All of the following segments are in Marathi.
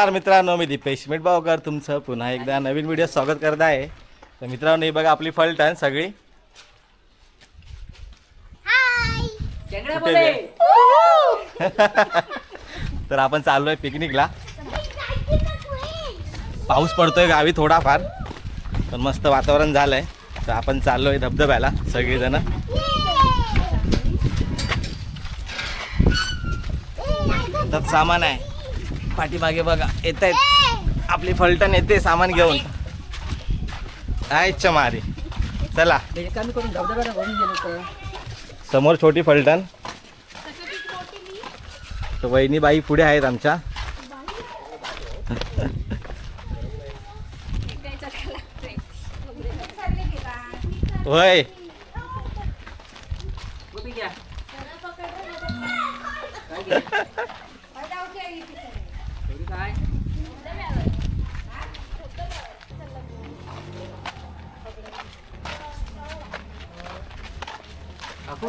नमस्कार मित्रांनो मी दीपेश मिठबावकर तुमचं पुन्हा एकदा नवीन व्हिडिओ स्वागत करत आहे. तर मित्रांनो ही बघा आपली फलटण सगळी. कुठे तर आपण चाललोय पिकनिकला. पाऊस पडतोय गावी थोडाफार पण मस्त वातावरण झालंय. तर आपण चाललोय धबधब्याला सगळेजण. त्यात सामान आहे. पाठीमागे बघा येत आहेत आपली फलटण येते सामान घेऊन. आयच्या मारी. चला. समोर छोटी फलटण. वहिनीबाई पुढे आहेत आमच्या. होय. गोपी घ्या काय घ्या एवढी काय काकू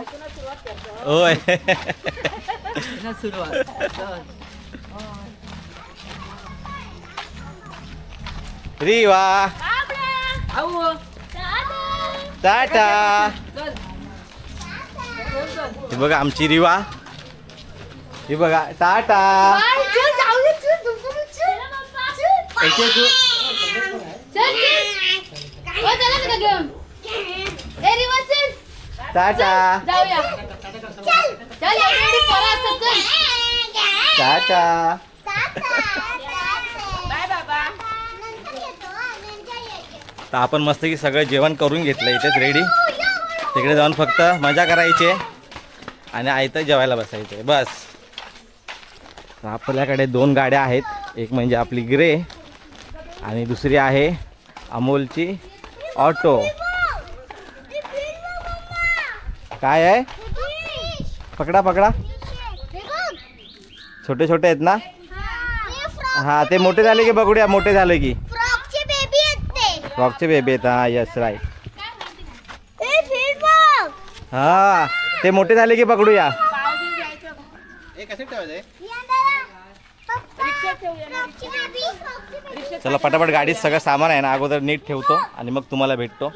होय पुन्हा सुरुवात चल. रीवा आऊ टाटा चल ही बघा आमची रिवा ही बघा टाटा. एक टाटा. तर आपण मस्त की सगळं जेवण करून घेतलं इथेच रेडी तिकडे जाऊन फक्त मजा करायची. आणि आयतं जेवायला बसायचं बस. तर आपल्याकडे दोन गाड्या आहेत. एक म्हणजे आपली ग्रे आणि दुसरी आहे अमोलची ऑटो. काय आहे? पकडा पकडा. छोटे छोटे आहेत ना? हा ते मोठे झाले की बघूया मोठे झाले की. फ्रॉकचे बेबी आहेत हा यस बॉक्स हा ते मोठे झाले की पकडूया फ्रॉकची बेबी चला पटापट गाडीत सगळं सामान आहे ना अगोदर नीट ठेवतो आणि मग तुम्हाला भेटतो.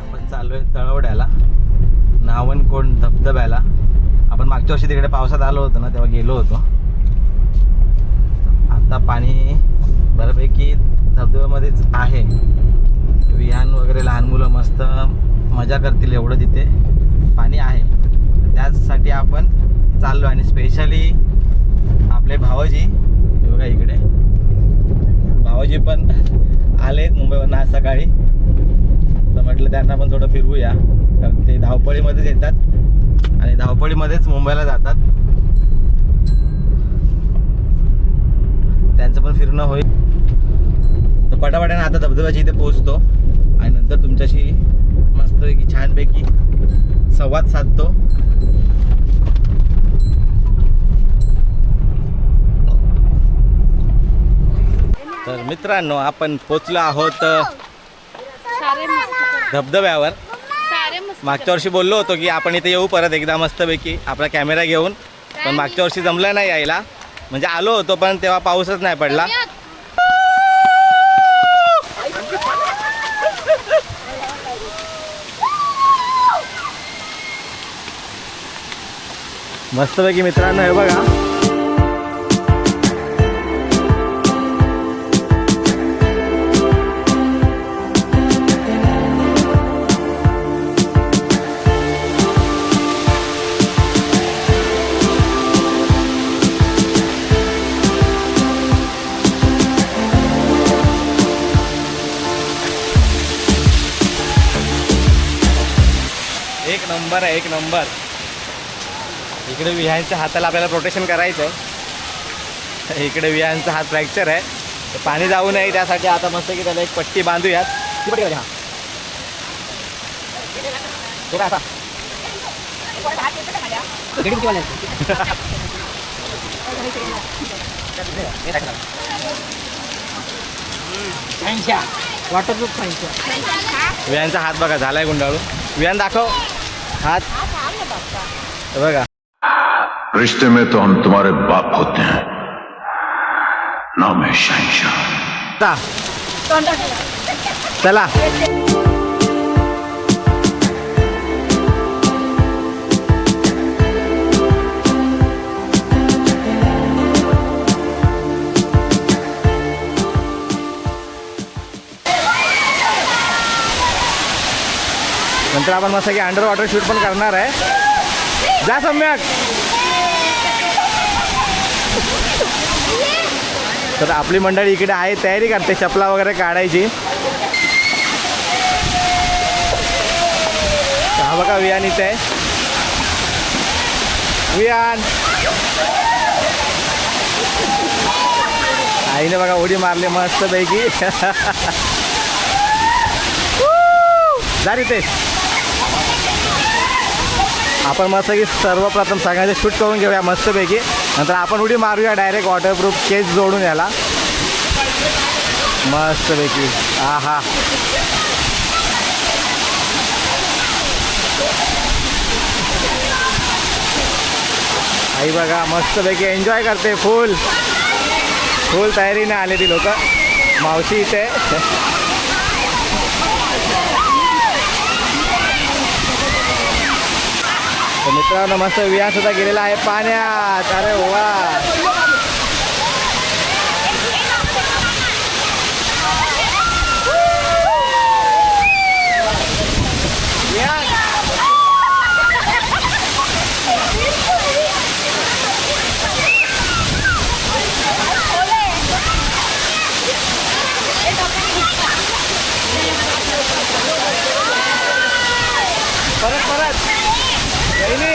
आपण तळवड्याला. धबधब्याला. आपण मागच्या वर्षी तिकडे पावसात आलो होतो ना तेव्हा गेलो होतो आता पाणी बऱ्यापैकी धबधब्यामध्येच आहे विहान वगैरे लहान मुलं मस्त मजा करतील एवढं तिथे पाणी आहे. तर त्याचसाठी आपण चाललो आणि स्पेशली आपले भावजी बघा इकडे. भावजी पण आलेत मुंबईवरून आज सकाळी. तर म्हटलं त्यांना पण थोडं फिरवूया. कारण ते धावपळीमध्येच येतात आणि धावपळीमध्येच मुंबईला जातात. त्यांचं पण फिरणं होईल. तर पटापटाने आता धबधब्याच्या इथे पोहोचतो. आणि नंतर तुमच्याशी मस्तपैकी छानपैकी संवाद साधतो. तर मित्रांनो आपण पोचलो आहोत धबधब्यावर. मागच्या वर्षी बोललो होतो की आपण इथे येऊ परत एकदा मस्तपैकी आपला कॅमेरा घेऊन. पण मागच्या वर्षी जमलं नाही यायला. म्हणजे आलो होतो पण तेव्हा पाऊसच नाही पडला. मस्तपैकी मित्रांनो हे बघा. एक नंबर आहे एक नंबर. इकडे विहानच्या हाताला आपल्याला प्रोटेक्शन करायचं आहे इकडे विहानचा हात फ्रॅक्चर आहे. तर पाणी जाऊ नये त्यासाठी आता मस्त की त्याला एक पट्टी बांधूयात. ती पट्टी हा. वियांचा हात बघा झालाय गुंडाळू. वियान दाखव. हात. हे बघा. रिश्ते में तो हम तुम्हारे बाप होते हैं। नाम है शहनशाह। चला। नंतर आपण मस्त की अंडर वॉटर शूट पण करणार आहे। जा सम्यक। तर आपली मंडळी इकडे आहे तयारी करते चपला वगैरे काढायची. हा बघा वियान इथे आहे. वियान आईने बघा उडी मारली मस्त पैकी जा रितेश. आपण मस्त की सर्वप्रथम सगळ्यांचं शूट करून घेऊया मस्तपैकी. नंतर आपण उडी मारूया डायरेक्ट वॉटरप्रूफ केस जोडून याला. मस्तपैकी. हा हा आई बघा मस्तपैकी एन्जॉय करते फुल. फुल तयारीने आले ती लोक. मावशी इथे. तर मित्रांनो मस्त विया सुद्धा गेलेला आहे पाण्यात अरे वा वियान. परत परत वहिनी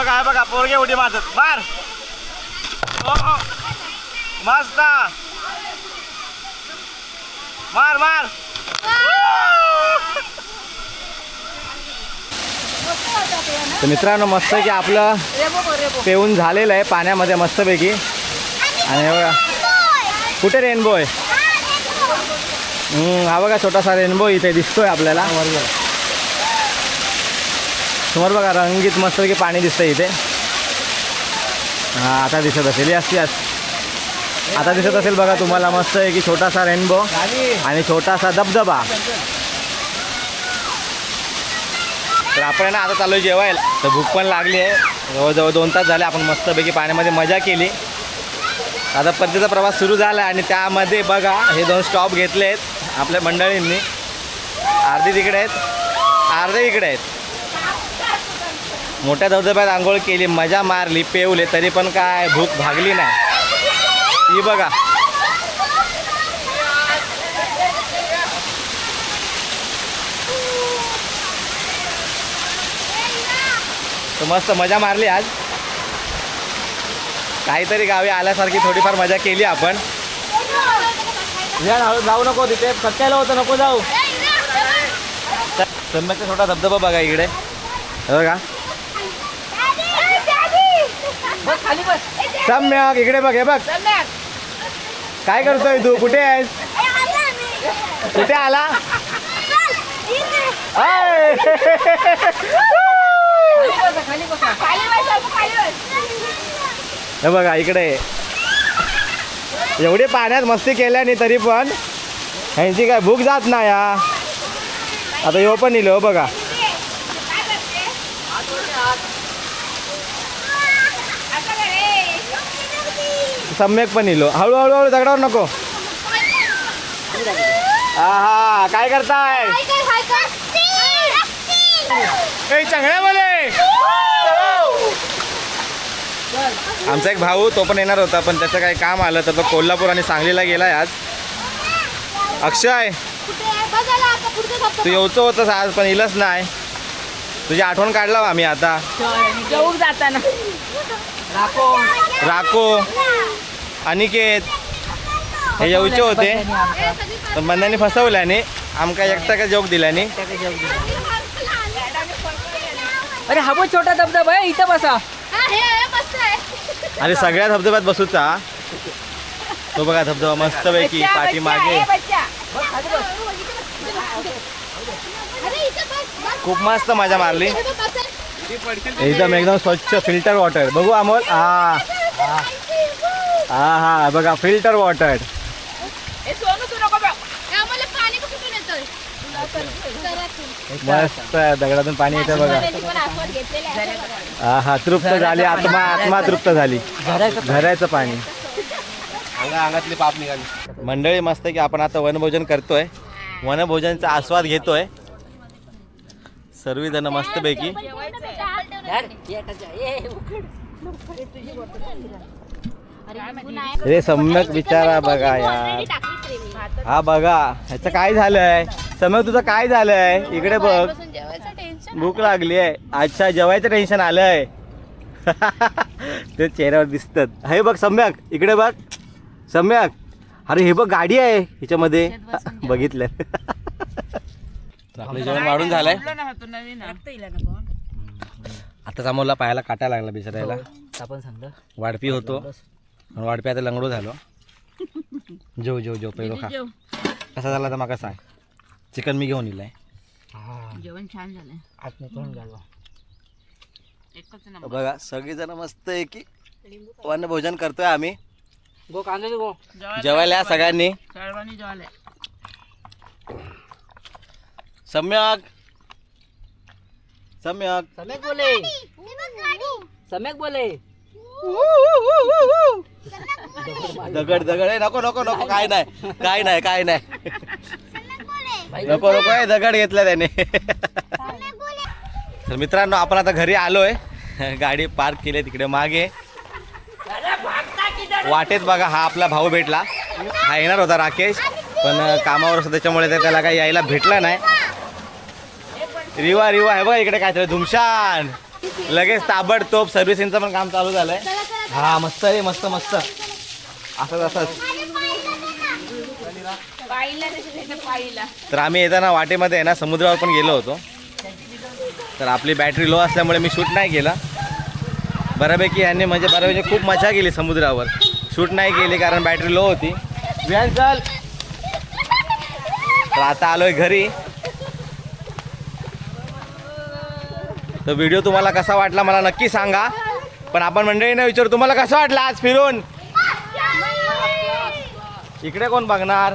बघा हे बघा पोरगे उडी मारतात. मार! ओ, ओ. मस्त! मार मार! तर मित्रांनो मस्त की आपलं पेऊन झालेलं आहे पाण्यामध्ये मस्तपैकी. आणि हे बघा. कुठे रेनबो आहे? हा बघा छोटासा रेनबो इथे दिसतोय आपल्याला. समोर बघा रंगीत मस्तपैकी पाणी दिसतं इथे. हा आता दिसत असेल. यास यास आता दिसत असेल बघा तुम्हाला मस्त आहे की छोटासा रेनबो आणि छोटासा धबधबा. तर आपण आहे ना आता चालू जेवायला. तर भूक पण लागली आहे. जवळजवळ दोन तास झाले आपण मस्तपैकी पाण्यामध्ये मजा केली. आता परतीचा प्रवास सुरू झाला आणि त्यामध्ये बघा हे दोन स्टॉप घेतले आहेत आपल्या मंडळींनी. अर्धे तिकडे आहेत. अर्धे इकडे आहेत. मोठ्या धबधब्यात आंघोळ केली मजा मारली पेवले तरी पण काय भूक भागली नाही. ही बघा. तर मस्त मजा मारली आज. काहीतरी गावी आल्यासारखी थोडीफार मजा केली आपण. जाऊ नको तिथे. सत्याला होतं नको जाऊ. सम्यकचा छोटा धबधबा बघा इकडे. हे बघा बस खाली बस सम्यक इकडे बघ हे बघ. काय करतोय तू? कुठे आहेस? कुठे आला? हे बघा इकडे. एवढी पाण्यात मस्ती केल्याने तरी पण ह्यांची काय भूक जात नाही आता ह्यो पण इलो बघा. सम्यक पण इलो. हळूहळू हळू दगडावर नको. आहा काय करताय? चांगल्या बोले आमचा एक भाऊ तो पण येणार होता पण त्याचं काही काम आलं तर तो कोल्हापूर आणि सांगलीला गेलाय आज. अक्षय तू येऊचं होतंस आज पण इलच नाही. तुझी आठवण काढला आम्ही आता. जाताना. राको अनिकेत हे येऊचे होते. पण बंद्याने फसवल्याने आमका एकटा का जोक दिल्याने अरे हा छोटा धबधबा आहे इथं बसा. आणि सगळ्या धबधब्यात बसूचा तो बघा धबधबा मस्तपैकी बच्चा, पाठी मागे. खूप मस्त मजा मारली. एकदम एकदम स्वच्छ फिल्टर वॉटर बघू अमोल. हा. हा हा. बघा फिल्टर वॉटर मस्त दगडातून पाणी येतं बघा. हा हा तृप्त झाली. आत्मा आत्मा तृप्त झाली. झऱ्याचं पाणी. अंगातली पाप निघाली मंडळी मस्त की आपण आता वनभोजन करतोय. वनभोजनचा आस्वाद घेतोय. सर्वजण मस्तपैकी रे सम्यक विचारा बघा यार. हा बघा. ह्याचं काय झालंय? सम्यक तुझं काय झालंय? इकडे बघ. भूक लागली आहे. अच्छा जेवायचं टेन्शन आलंय. ते चेहऱ्यावर दिसतात. हे बघ सम्यक. इकडे बघ. सम्यक. अरे हे बघ गाडी आहे ह्याच्यामध्ये बघितलं आपलं जेवण वाढून झालंय. आता समोरला पायाला काटा लागला बिचारायला आपण सांगलं. वाढपी होतो. आणि वाढपी आता लंगडो झालो. जेव जेव जेव पहिलो खा. कसा झाला तर माका सांग. चिकन मी घेऊन येईल जेवण छान झालं आज नाही तोंड घालवा एकच नंबर. बघा सगळेजण मस्त आहे की वनभोजन भोजन करतोय आम्ही. गो कांदा दे गो. जेवायला या सगळ्यांनी. सर्वांनी जेवायला. सम्यक. सम्यक. सम्यक बोले. सम्यक बोले. दगड दगड. आहे नको नको नको. काय नाही. काय नाही काय नाही. नको नको. आहे दगड घेतला त्याने. तर मित्रांनो आपण आता घरी आलोय. गाडी पार्क केली आहे तिकडे मागे. वाटेत बघा हा आपला भाऊ भेटला. हा येणार होता राकेश. पण कामावर असतो त्याच्यामुळे ते त्याला काही यायला भेटला नाही. रिवा रिवा. आहे बघा इकडे काय चालू धुमशान. लगेच ताबडतोब सर्व्हिसिंगचं पण काम चालू झालंय. चला चला हा मस्त रे मस्त मस्त. असंच असंच. तर आम्ही येताना वाटेमध्ये आहे ना समुद्रावर पण गेलो होतो. तर आपली बॅटरी लो असल्यामुळे मी शूट नाही केला. बऱ्यापैकी यांनी म्हणजे बऱ्यापैकी खूप मजा केली समुद्रावर. शूट नाही केली कारण बॅटरी लो होती. विहान चल. तर आता आलोय घरी. तर व्हिडिओ तुम्हाला कसा वाटला मला नक्की सांगा. पण आपण मंडळीने विचारू तुम्हाला कसं वाटलं आज फिरून? इकडे कोण बघणार?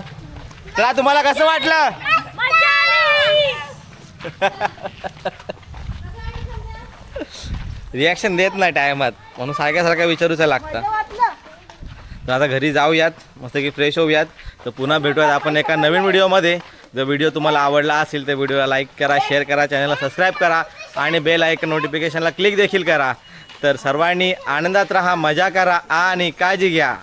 तर तुम्हाला कसं वाटलं? रिॲक्शन देत नाही टायमात. म्हणून सारख्या सारख्या विचारूचं लागतं तर आता घरी जाऊयात मस्त की फ्रेश होऊयात. तर पुन्हा भेटूयात आपण एका नवीन व्हिडिओमध्ये जर व्हिडिओ तुम्हाला आवडला असेल तर व्हिडिओला लाईक करा शेअर करा चॅनलला सबस्क्राईब करा. आणि बेल ऐकन नोटिफिकेशनला क्लिक देखील करा. तर सर्वांनी आनंदात राहा मजा करा आणि काळजी घ्या.